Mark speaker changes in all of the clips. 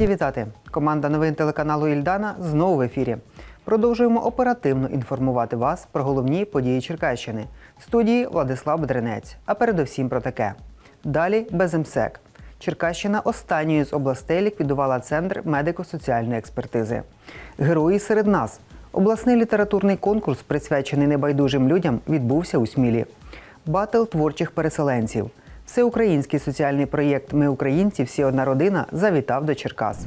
Speaker 1: Раді вітати! Команда новин телеканалу Ільдана знову в ефірі. Продовжуємо оперативно інформувати вас про головні події Черкащини. В студії Владислав Бедренець. А передусім про таке. Далі без МСЕК. Черкащина останньою з областей ліквідувала центр медико-соціальної експертизи. Герої серед нас. Обласний літературний конкурс, присвячений небайдужим людям, відбувся у Смілі. Батл творчих переселенців. Всеукраїнський соціальний проєкт Ми українці, всі одна родина завітав до Черкас.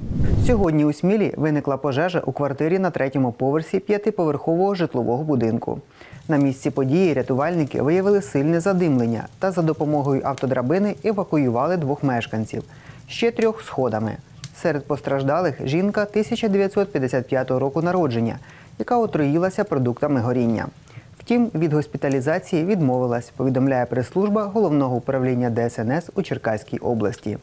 Speaker 1: Сьогодні у Смілі виникла пожежа у квартирі на третьому поверсі п'ятиповерхового житлового будинку. На місці події рятувальники виявили сильне задимлення та за допомогою автодрабини евакуювали двох мешканців, ще трьох сходами. Серед постраждалих жінка 1955 року народження, яка отруїлася продуктами горіння. Втім, від госпіталізації відмовилась, повідомляє прес-служба головного управління ДСНС у Черкаській області.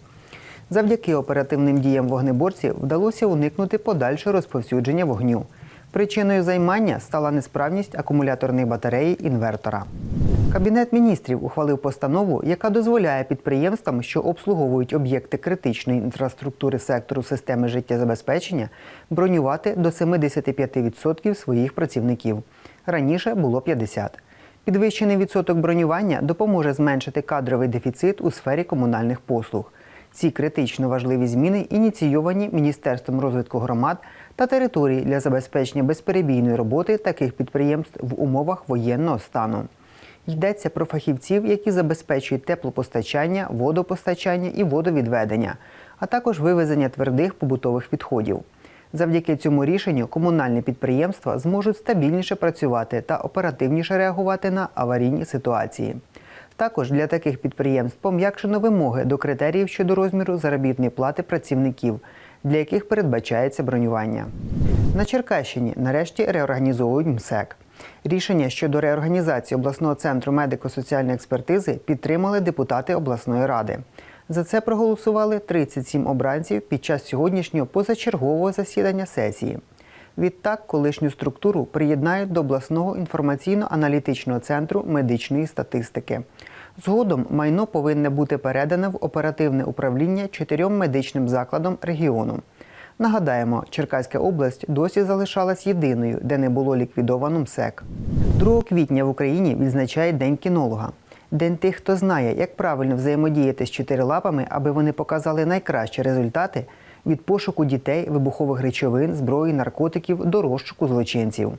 Speaker 1: Завдяки оперативним діям вогнеборців вдалося уникнути подальшого розповсюдження вогню. Причиною займання стала несправність акумуляторної батареї інвертора. Кабінет міністрів ухвалив постанову, яка дозволяє підприємствам, що обслуговують об'єкти критичної інфраструктури сектору системи життєзабезпечення, бронювати до 75% своїх працівників. Раніше було 50%. Підвищений відсоток бронювання допоможе зменшити кадровий дефіцит у сфері комунальних послуг. Ці критично важливі зміни ініційовані Міністерством розвитку громад та територій для забезпечення безперебійної роботи таких підприємств в умовах воєнного стану. Йдеться про фахівців, які забезпечують теплопостачання, водопостачання і водовідведення, а також вивезення твердих побутових відходів. Завдяки цьому рішенню комунальні підприємства зможуть стабільніше працювати та оперативніше реагувати на аварійні ситуації. Також для таких підприємств пом'якшено вимоги до критеріїв щодо розміру заробітної плати працівників, для яких передбачається бронювання. На Черкащині нарешті реорганізовують МСЕК. Рішення щодо реорганізації обласного центру медико-соціальної експертизи підтримали депутати обласної ради. За це проголосували 37 обранців під час сьогоднішнього позачергового засідання сесії. Відтак, колишню структуру приєднають до обласного інформаційно-аналітичного центру медичної статистики. Згодом майно повинне бути передане в оперативне управління чотирьом медичним закладам регіону. Нагадаємо, Черкаська область досі залишалась єдиною, де не було ліквідовано МСЕК. 2 квітня в Україні відзначають День кінолога. День тих, хто знає, як правильно взаємодіяти з чотирилапами, аби вони показали найкращі результати від пошуку дітей, вибухових речовин, зброї, наркотиків до розшуку злочинців.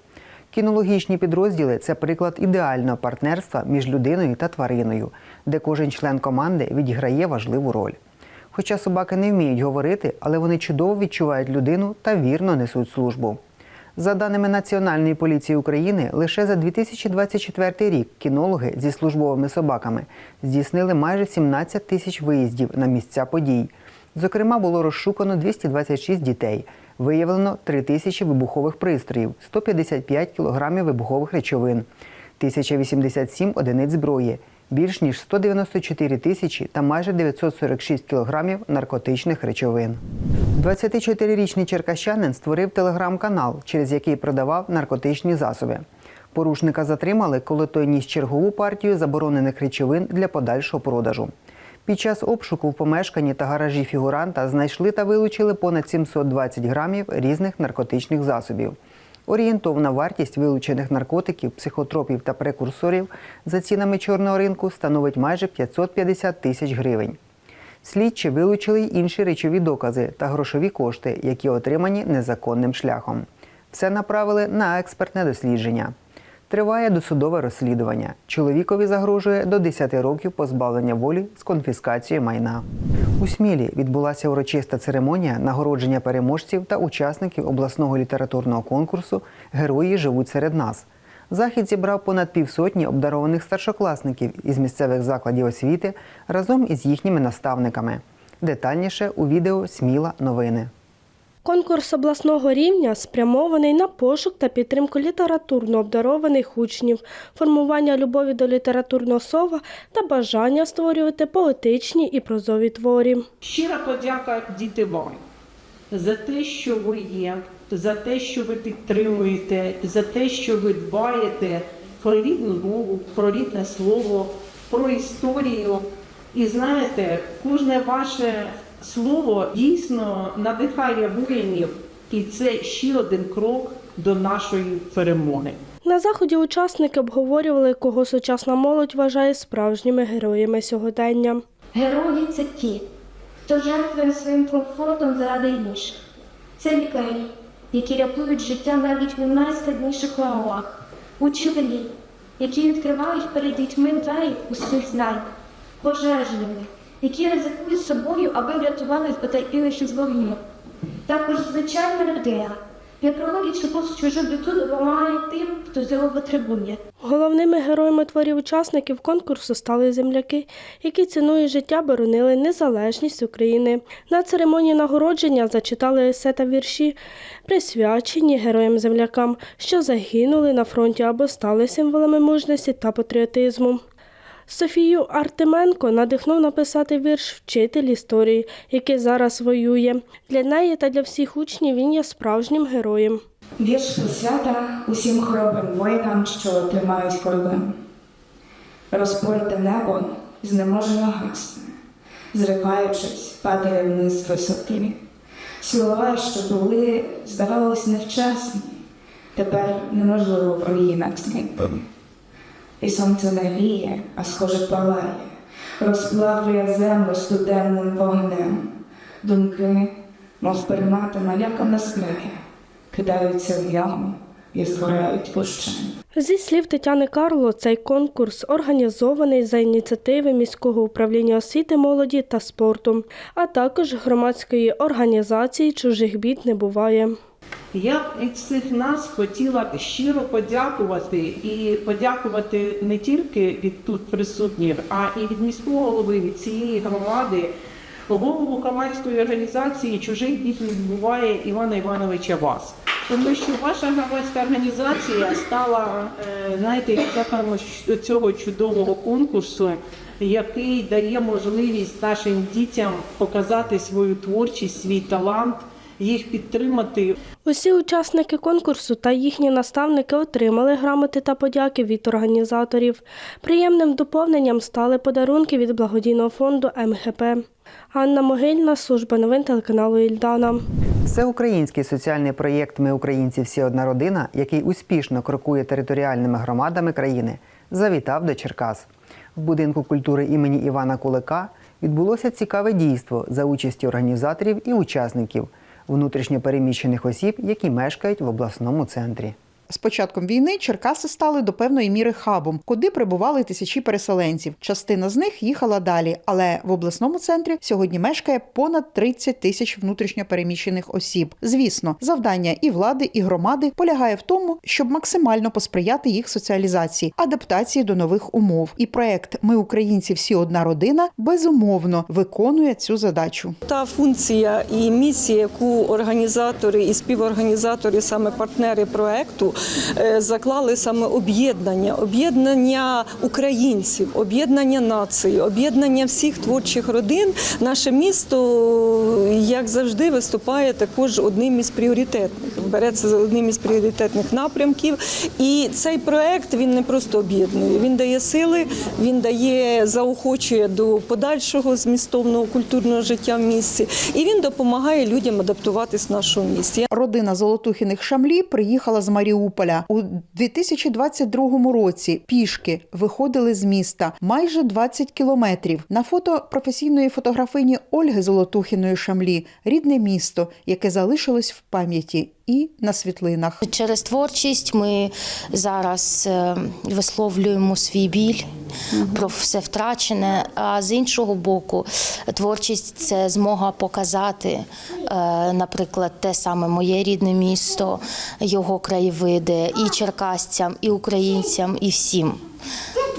Speaker 1: Кінологічні підрозділи це приклад ідеального партнерства між людиною та твариною, де кожен член команди відіграє важливу роль. Хоча собаки не вміють говорити, але вони чудово відчувають людину та вірно несуть службу. За даними Національної поліції України, лише за 2024 рік кінологи зі службовими собаками здійснили майже 17 тисяч виїздів на місця подій. Зокрема, було розшукано 226 дітей, виявлено 3 тисячі вибухових пристроїв, 155 кілограмів вибухових речовин, 1087 одиниць зброї, більш ніж 194 тисячі та майже 946 кілограмів наркотичних речовин. 24-річний черкащанин створив телеграм-канал, через який продавав наркотичні засоби. Порушника затримали, коли той ніс чергову партію заборонених речовин для подальшого продажу. Під час обшуку в помешканні та гаражі фігуранта знайшли та вилучили понад 720 грамів різних наркотичних засобів. Орієнтовна вартість вилучених наркотиків, психотропів та прекурсорів за цінами чорного ринку становить майже 550 тисяч гривень. Слідчі вилучили й інші речові докази та грошові кошти, які отримані незаконним шляхом. Все направили на експертне дослідження. Триває досудове розслідування. Чоловікові загрожує до 10 років позбавлення волі з конфіскацією майна. У Смілі відбулася урочиста церемонія нагородження переможців та учасників обласного літературного конкурсу Герої живуть серед нас. Захід зібрав понад півсотні обдарованих старшокласників із місцевих закладів освіти разом із їхніми наставниками. Детальніше у відео Сміла новини.
Speaker 2: Конкурс обласного рівня спрямований на пошук та підтримку літературно обдарованих учнів, формування любові до літературного слова та бажання створювати поетичні і прозові творі.
Speaker 3: Щира подяка діти вам за те, що ви є, за те, що ви підтримуєте, за те, що ви дбаєте про рідну мову, про рідне слово, про історію. І знаєте, кожне ваше слово дійсно надихає воїнів, і це ще один крок до нашої перемоги.
Speaker 2: На заході учасники обговорювали, кого сучасна молодь вважає справжніми героями сьогодення.
Speaker 4: Герої це ті, хто жертвує своїм комфортом заради інших. Це лікарі, які рятують життя навіть у найскладніших умовах, учителі, які відкривають перед дітьми двері усіх знань, пожежники, які ризикують собою, аби врятували потерпілих із вогню. Також звичайна людина, яка робить чогось чужу біду, допомагає тим, хто цього потребує.
Speaker 2: Головними героями творів учасників конкурсу стали земляки, які ціною життя боронили незалежність України. На церемонії нагородження зачитали есе та вірші, присвячені героям-землякам, що загинули на фронті або стали символами мужності та патріотизму. Софію Артеменко надихнув написати вірш Вчитель історії, який зараз воює. Для неї та для всіх учнів він є справжнім героєм.
Speaker 5: Вірш посвята усім хоробрим воїнам, що тримають короли. Розпорте небо знеможено гасне, зриваючись, падає вниз висоти. Слова, що були, здавалось невчасні, тепер неможливо про її знайти. І сонце не гріє, а схоже палає, розплавлює землю студенним вогнем. Думки, мов пермата налякана смерть, кидаються в яму і згорають пущені.
Speaker 2: Зі слів Тетяни Карло, цей конкурс організований за ініціативи міського управління освіти, молоді та спорту, а також громадської організації чужих бід не буває.
Speaker 3: Я б від всіх нас хотіла щиро подякувати і подякувати не тільки від тут присутніх, а і від міського голови, від цієї громади, голову громадської організації чужих дітей буває Івана Івановича Вас. Тому що ваша громадська організація стала, е, знаєте, ініціатором цього чудового конкурсу, який дає можливість нашим дітям показати свою творчість, свій талант, їх підтримати
Speaker 2: Усі учасники конкурсу та їхні наставники отримали грамоти та подяки від організаторів. Приємним доповненням стали подарунки від благодійного фонду МГП. Анна Могильна, служба новин телеканалу Ільдана.
Speaker 1: Всеукраїнський соціальний проєкт Ми українці всі одна родина, який успішно крокує територіальними громадами країни, завітав до Черкас. В будинку культури імені Івана Кулика відбулося цікаве дійство за участі організаторів і учасників внутрішньо переміщених осіб, які мешкають в обласному центрі.
Speaker 6: З початком війни Черкаси стали до певної міри хабом, куди прибували тисячі переселенців. Частина з них їхала далі, але в обласному центрі сьогодні мешкає понад 30 тисяч внутрішньо переміщених осіб. Звісно, завдання і влади, і громади полягає в тому, щоб максимально посприяти їх соціалізації, адаптації до нових умов. І проект Ми українці всі одна родина безумовно виконує цю задачу.
Speaker 7: Та функція і місія, яку організатори і співорганізатори, саме партнери проекту, заклали саме об'єднання, об'єднання українців, об'єднання нації, об'єднання всіх творчих родин. Наше місто, як завжди, виступає також одним із пріоритетних. Береться одним із пріоритетних напрямків. І цей проект він не просто об'єднує, він дає сили, він дає заохочує до подальшого змістовного культурного життя в місті, і він допомагає людям адаптуватись в нашому місті.
Speaker 6: Родина Золотухіних Шамлі приїхала з Маріуполя. У 2022 році пішки виходили з міста майже 20 кілометрів. На фото професійної фотографині Ольги Золотухіної Шамлі. Рідне місто, яке залишилось в пам'яті і на світлинах.
Speaker 8: Через творчість ми зараз е, висловлюємо свій біль про все втрачене. А з іншого боку, творчість це змога показати, е, наприклад, те саме моє рідне місто, його краєвиди і черкасцям, і українцям, і всім.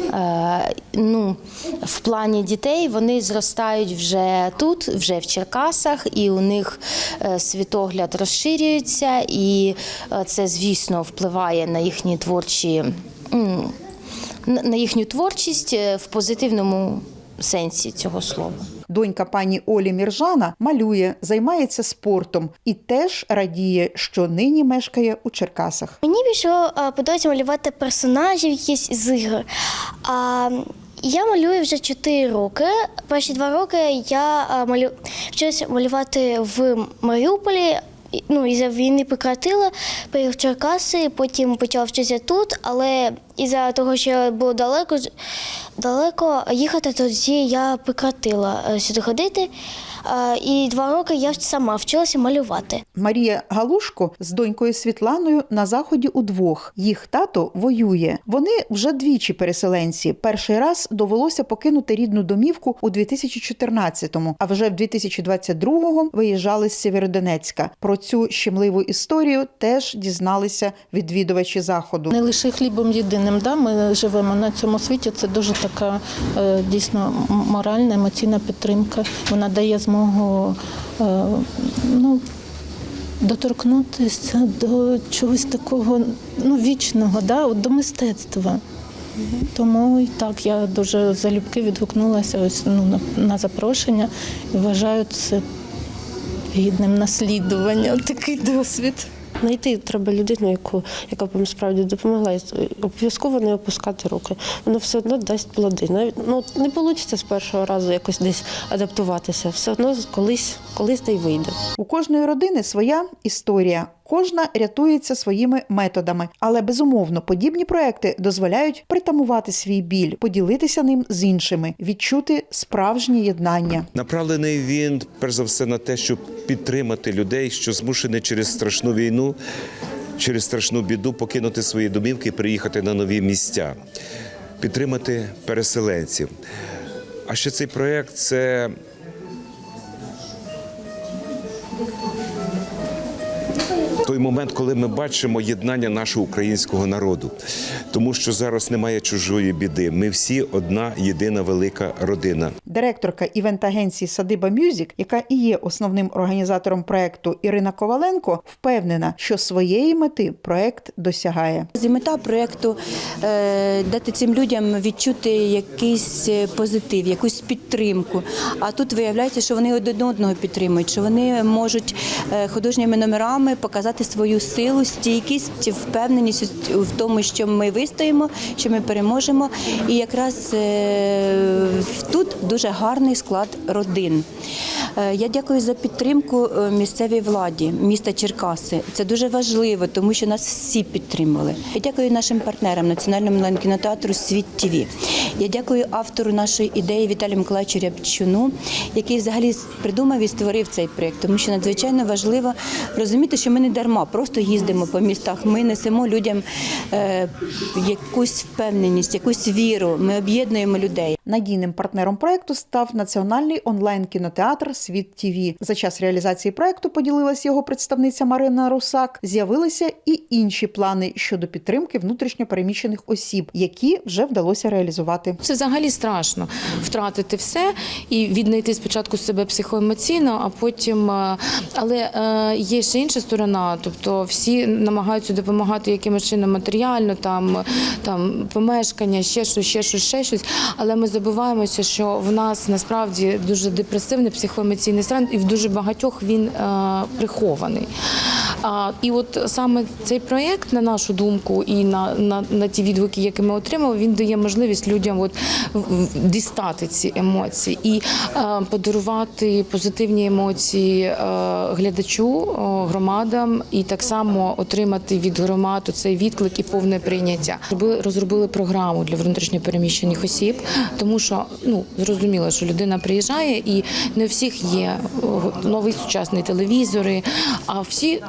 Speaker 8: Е, ну, в плані дітей вони зростають вже тут, вже в Черкасах, і у них е, світогляд розширюється, і е, це, звісно, впливає на їхні творчі, на їхню творчість в позитивному сенсі цього слова.
Speaker 6: Донька пані Олі Міржана малює, займається спортом і теж радіє, що нині мешкає у Черкасах.
Speaker 9: Мені більше е, подобається малювати персонажів якісь з ігор. А Я малюю вже 4 роки. Перші два роки я а, малю... вчилася малювати в Маріуполі. Ну, із-за війни прекратила, приїхав в Черкаси, потім почав вчитися тут, але із-за того, що було далеко, далеко їхати, тоді я прекратила е, сюди ходити. І два роки я сама вчилася малювати.
Speaker 6: Марія Галушко з донькою Світланою на заході удвох. Їх тато воює. Вони вже двічі переселенці. Перший раз довелося покинути рідну домівку у 2014-му, а вже в 2022-му виїжджали з Сєвєродонецька. Про цю щемливу історію теж дізналися відвідувачі заходу.
Speaker 10: Не лише хлібом єдиним, да, ми живемо на цьому світі. Це дуже така е, дійсно моральна, емоційна підтримка. Вона дає змогу е, ну, доторкнутися до чогось такого ну, вічного, да, до мистецтва. Тому і так я дуже залюбки відгукнулася ось, ну, на запрошення і вважаю це гідним наслідування. Такий досвід.
Speaker 2: Знайти треба людину, яку, яка б справді допомогла. І обов'язково не опускати руки. Воно все одно дасть плоди. Навіть ну не вийде з першого разу якось десь адаптуватися. Все одно колись, колись та й вийде.
Speaker 6: У кожної родини своя історія. Кожна рятується своїми методами, але безумовно подібні проекти дозволяють притамувати свій біль, поділитися ним з іншими, відчути справжнє єднання.
Speaker 11: Направлений він перш за все на те, щоб підтримати людей, що змушені через страшну війну, через страшну біду покинути свої домівки і приїхати на нові місця, підтримати переселенців. А ще цей проєкт це момент, коли ми бачимо єднання нашого українського народу, тому що зараз немає чужої біди. Ми всі одна єдина велика родина.
Speaker 6: Директорка івент-агенції Садиба Мюзік, яка і є основним організатором проекту Ірина Коваленко, впевнена, що своєї мети проект досягає.
Speaker 12: З мета проєкту е, дати цим людям відчути якийсь е, позитив, якусь підтримку. А тут виявляється, що вони один одного підтримують, що вони можуть е, художніми номерами показати свою силу, стійкість, впевненість в тому, що ми вистоїмо, що ми переможемо. І якраз тут дуже гарний склад родин. Е, Я дякую за підтримку е, місцевій владі міста Черкаси. Це дуже важливо, тому що нас всі підтримали. Я дякую нашим партнерам Національному онлайн-кінотеатру Світ ТВ. Я дякую автору нашої ідеї Віталію Миколаївичу Рябчуну, який взагалі придумав і створив цей проєкт, тому що надзвичайно важливо розуміти, що ми не дарма просто їздимо по містах. Ми несемо людям е, якусь впевненість, якусь віру. Ми об'єднуємо людей.
Speaker 6: Надійним партнером проекту став національний онлайн-кінотеатр Світ ТІВІ. За час реалізації проекту поділилась його представниця Марина Русак. З'явилися і інші плани щодо підтримки внутрішньопереміщених осіб, які вже вдалося реалізувати.
Speaker 13: Це взагалі страшно втратити все і віднайти спочатку себе психоемоційно, а потім. е, Але е, є ще інша сторона, тобто всі намагаються допомагати якимось чином матеріально, там, там помешкання, ще щось, ще щось, ще щось. Але ми забуваємося, що в нас насправді дуже депресивний психоемоційний стан, і в дуже багатьох він е, прихований. А, і от саме цей проєкт, на нашу думку, і на, на, на ті відгуки, які ми отримали, він дає можливість людям от, дістати ці емоції і е, подарувати позитивні емоції е, глядачу, е, громадам, і так само отримати від громад цей відклик і повне прийняття. Розробили, розробили програму для внутрішньопереміщених осіб, тому що ну зрозуміло, що людина приїжджає, і не у всіх є новий сучасний телевізори, а всі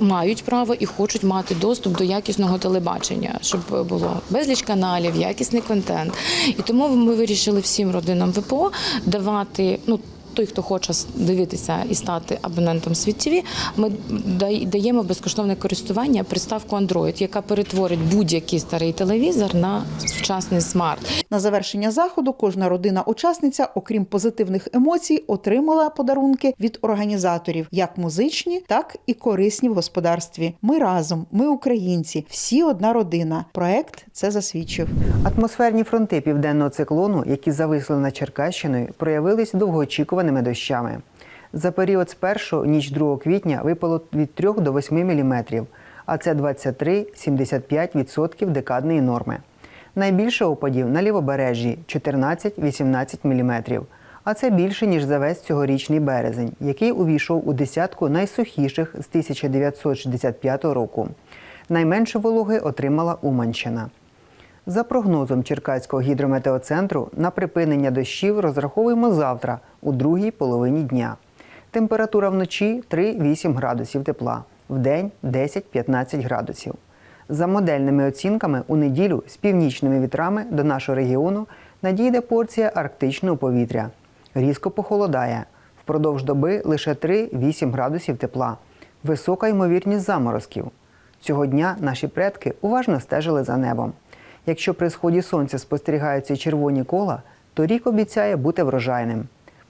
Speaker 13: мають право і хочуть мати доступ до якісного телебачення, щоб було безліч каналів, якісний контент. І тому ми вирішили всім родинам ВПО давати ну. Той, хто хоче дивитися і стати абонентом Світ ТВ, ми даємо безкоштовне користування приставку Android, яка перетворить будь-який старий телевізор на сучасний смарт.
Speaker 6: На завершення заходу кожна родина-учасниця, окрім позитивних емоцій, отримала подарунки від організаторів, як музичні, так і корисні в господарстві. Ми разом, ми українці, всі одна родина. Проект це засвідчив.
Speaker 1: Атмосферні фронти південного циклону, які зависли над Черкащиною, проявились довгоочікуваними дощами. За період з 1 ніч 2 квітня випало від 3 до 8 мм, а це 23-75% декадної норми. Найбільше опадів на лівобережжі 14-18 мм. А це більше, ніж за весь цьогорічний березень, який увійшов у десятку найсухіших з 1965 року. Найменше вологи отримала Уманщина. За прогнозом Черкаського гідрометеоцентру, на припинення дощів розраховуємо завтра, у другій половині дня. Температура вночі 3-8 градусів тепла, вдень 10-15 градусів. За модельними оцінками, у неділю з північними вітрами до нашого регіону надійде порція арктичного повітря. Різко похолодає. Впродовж доби лише 3-8 градусів тепла. Висока ймовірність заморозків. Цього дня наші предки уважно стежили за небом. Якщо при сході сонця спостерігаються червоні кола, то рік обіцяє бути врожайним.